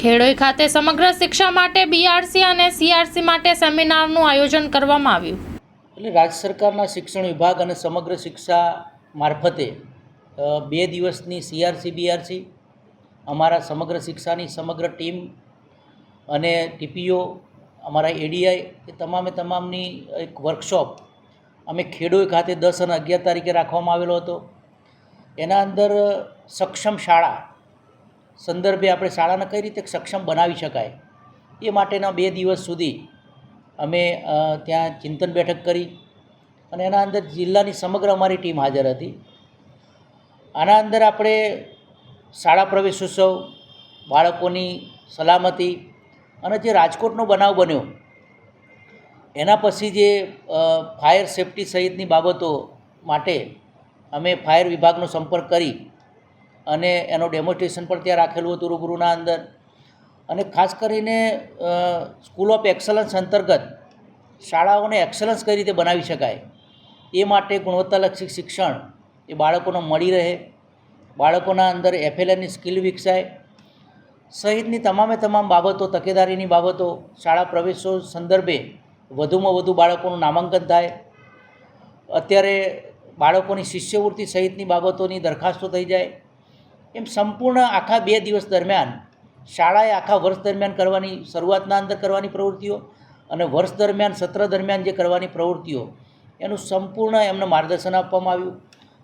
ખેડોઈ ખાતે સમગ્ર શિક્ષા માટે બીઆરસી અને સીઆરસી માટે સેમિનારનું આયોજન કરવામાં આવ્યું. એટલે રાજ્ય સરકારના શિક્ષણ વિભાગ અને સમગ્ર શિક્ષા મારફતે બે દિવસની સીઆરસી બીઆરસી અમારા સમગ્ર શિક્ષાની સમગ્ર ટીમ અને ટીપીઓ અમારા એડીઆઈ એ તમામે તમામની એક વર્કશોપ અમે ખેડોઈ ખાતે દસ અને અગિયાર તારીખે રાખવામાં આવેલો હતો. એના અંદર સક્ષમ શાળા સંદર્ભે આપણે શાળાને કઈ રીતે સક્ષમ બનાવી શકાય, એ માટેના બે દિવસ સુધી અમે ત્યાં ચિંતન બેઠક કરી અને એના અંદર જિલ્લાની સમગ્ર અમારી ટીમ હાજર હતી. આના અંદર આપણે શાળા પ્રવેશ ઉત્સવ બાળકોની સલામતી અને જે રાજકોટનો બનાવ બન્યો, એના પછી જે ફાયર સેફટી સહિતની બાબતો માટે અમે ફાયર વિભાગનો સંપર્ક કરી અને એનો ડેમોન્સ્ટ્રેશન પણ ત્યાં રાખેલું હતું રૂબરૂના અંદર. અને ખાસ કરીને સ્કૂલ ઓફ એક્સલન્સ અંતર્ગત શાળાઓને એક્સલન્સ કઈ રીતે બનાવી શકાય, એ માટે ગુણવત્તાલક્ષી શિક્ષણ એ બાળકોને મળી રહે, બાળકોના અંદર એફએલએનની સ્કિલ વિકસાય, સહિતની તમામે તમામ બાબતો, તકેદારીની બાબતો, શાળા પ્રવેશો સંદર્ભે વધુમાં વધુ બાળકોનું નામાંકન થાય. અત્યારે બાળકોની શિષ્યવૃત્તિ સહિતની બાબતોની દરખાસ્તો થઈ જાય. એમ સંપૂર્ણ આખા બે દિવસ દરમિયાન, શાળાએ આખા વર્ષ દરમિયાન કરવાની શરૂઆતના અંદર કરવાની પ્રવૃત્તિઓ અને વર્ષ દરમિયાન, સત્ર દરમિયાન જે કરવાની પ્રવૃત્તિઓ, એનું સંપૂર્ણ એમને માર્ગદર્શન આપવામાં આવ્યું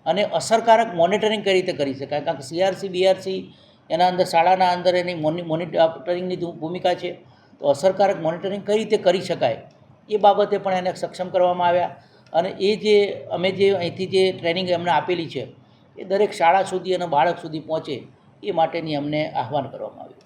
અને અસરકારક મોનિટરિંગ કઈ રીતે કરી શકાય? કારણ કે સીઆરસી બીઆરસી એના અંદર, શાળાના અંદર એની મોનિટરિંગની ભૂમિકા છે. તો અસરકારક મોનિટરિંગ કઈ રીતે કરી શકાય? એ બાબતે પણ એને સક્ષમ કરવામાં આવ્યા અને એ જે, અમે જે અહીંથી જે ટ્રેનિંગ એમને આપેલી છે એ દરેક શાળા સુધી અને બાળક સુધી પહોંચે એ માટેની અમને આહવાન કરવામાં આવ્યું.